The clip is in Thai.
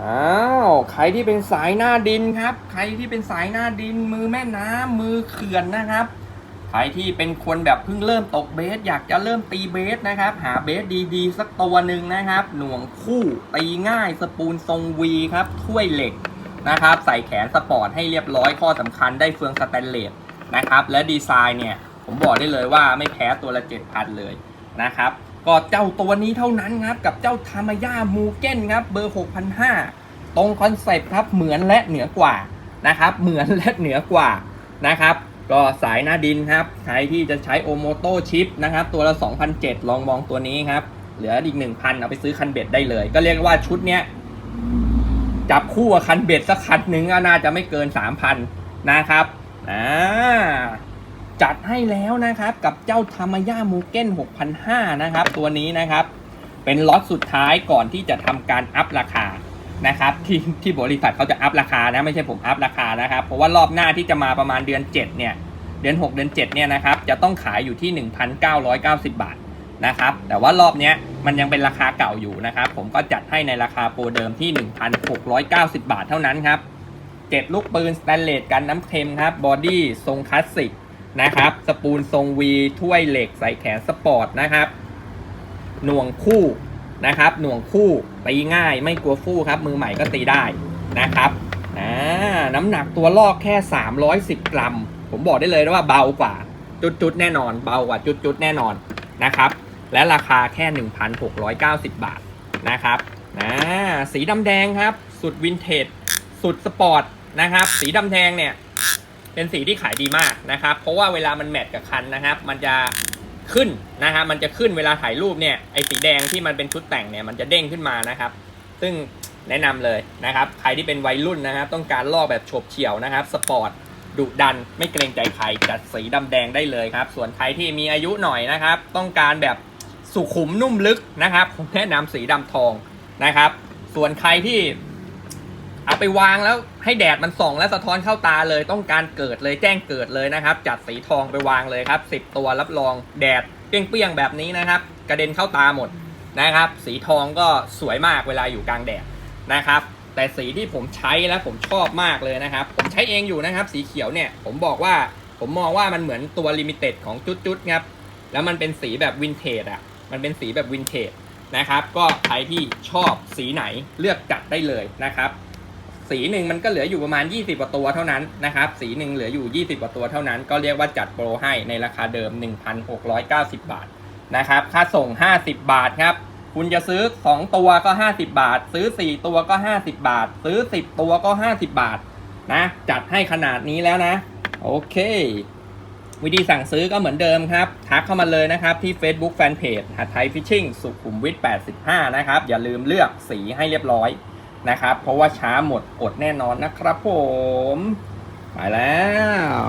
อ้าวใครที่เป็นสายหน้าดินครับ ใครที่เป็นสายหน้าดิน มือแม่น้ำมือเขื่อนนะครับ ใครที่เป็นคนแบบเพิ่งเริ่มตกเบส อยากจะเริ่มตีเบสนะครับ หาเบสดีๆ สักตัวหนึ่งนะครับ หน่วงคู่ตีง่ายสปูนทรงวีครับถ้วยเหล็กนะครับ ใส่แขนสปอร์ตให้เรียบร้อยข้อสำคัญได้เฟืองสแตนเลสนะครับ และดีไซน์เนี่ย ผมบอกได้เลยว่าไม่แพ้ตัวละ7,000เลยนะครับ ก็เจ้าตัวนี้เท่านั้นครับกับเจ้าทามายามูเก้นครับเบอร์ 6,500 ตรงคอนเซปต์ครับเหมือนและเหนือกว่านะครับเหมือนและเหนือกว่านะครับก็สายหน้าดินครับใครที่จะใช้โอโมโตชิปนะครับตัวละ 2,007 ลองมองตัวนี้ครับ เหลืออีก 1,000 เอาไปซื้อคันเบ็ดได้เลย ก็เรียกว่าชุดเนี้ยจับคู่กับคันเบ็ดสักคันหนึ่งก็น่าจะไม่เกิน 3,000 นะครับอ่า จัดให้แล้วนะครับ กับเจ้าทามายามูเก้น6,500 นะครับ ตัวนี้นะครับ เป็นล็อตสุดท้ายก่อนที่จะทำการอัพราคานะครับที่ที่บริษัทเขาจะอัพราคานะไม่ใช่ผมอัพราคานะครับ เพราะว่ารอบหน้าที่จะมาประมาณเดือน 7 เนี่ย เดือน 6 เดือน 7 เนี่ยนะครับ จะต้องขายอยู่ที่ 1,990 บาทนะครับ แต่ว่ารอบเนี้ยมันยังเป็นราคาเก่าอยู่นะครับ ผมก็จัดให้ในราคาโปรเดิมที่ 1,690 บาทเท่านั้นครับ 7 ลูกปืนสแตนเลสกันน้ำเค็มครับบอดี้ทรงคลาสสิก นะครับ สปูนทรงวีถ้วยเหล็กใส่แขนสปอร์ตนะครับ หน่วงคู่นะครับ หน่วงคู่ตีง่ายไม่กลัวฟู่ครับ มือใหม่ก็ตีได้นะครับอ่าน้ำหนักตัวลอกแค่ 310 กรัม ผมบอกได้เลยนะว่าเบากว่า จุดๆแน่นอน เบากว่าจุดๆแน่นอนนะครับ และราคาแค่ 1,690 บาทนะครับอ่าสีดำแดงครับ สุดวินเทจสุดสปอร์ตนะครับ สีดำแดงเนี่ย เป็นสีที่ขายดีมากนะครับ เพราะว่าเวลามันแมทกับคันนะครับ มันจะขึ้นนะฮะมันจะขึ้นเวลาถ่ายรูปเนี่ยไอสีแดงที่มันเป็นชุดแต่งเนี่ยมันจะเด้งขึ้นมานะครับ ซึ่งแนะนำเลยนะครับ ใครที่เป็นวัยรุ่นนะครับ ต้องการลอกแบบโฉบเฉี่ยวนะครับ สปอร์ตดุดัน ไม่เกรงใจใครจัดสีดำแดงได้เลยครับ ส่วนใครที่มีอายุหน่อยนะครับ ต้องการแบบสุขุมนุ่มลึกนะครับผมแนะนำสีดำทองนะครับ ส่วนใครที่ เอาไปวางแล้วให้แดดมันส่องและสะท้อนเข้าตาเลยต้องการเกิดเลยแจ้งเกิดเลยนะครับ จัดสีทองไปวางเลยครับ 10 ตัวรับรองแดดเปรี้ยงๆแบบนี้นะครับ กระเด็นเข้าตาหมดนะครับ สีทองก็สวยมากเวลาอยู่กลางแดดนะครับ แต่สีที่ผมใช้และผมชอบมากเลยนะครับ ผมใช้เองอยู่นะครับ สีเขียวเนี่ยผมบอกว่าผมมองว่ามันเหมือนตัวลิมิเต็ดของจุดๆครับแล้วมันเป็นสีแบบวินเทจอะมันเป็นสีแบบวินเทจนะครับ ก็ใครที่ชอบสีไหนเลือกจัดได้เลยนะครับ สีหนึ่งมันก็เหลืออยู่ประมาณ 20กว่าตัวเท่านั้นนะครับ สีหนึ่งเหลืออยู่ 20กว่าตัวเท่านั้น ก็เรียกว่าจัดโปรให้ในราคาเดิม 1,690 บาทนะครับ ค่าส่ง 50 บาทครับ คุณจะซื้อ 2 ตัวก็ 50 บาท ซื้อ 4 ตัวก็ 50 บาท ซื้อ 10 ตัวก็ 50 บาทนะ จัดให้ขนาดนี้แล้วนะ โอเค วิธีสั่งซื้อก็เหมือนเดิมครับ ทักเข้ามาเลยนะครับ ที่ Facebook Fanpage หัดไทยฟิชชิ่งสุขุมวิท85 นะครับ อย่าลืมเลือกสีให้เรียบร้อย นะครับ เพราะว่าช้าหมดอดแน่นอนนะครับผม ไปแล้ว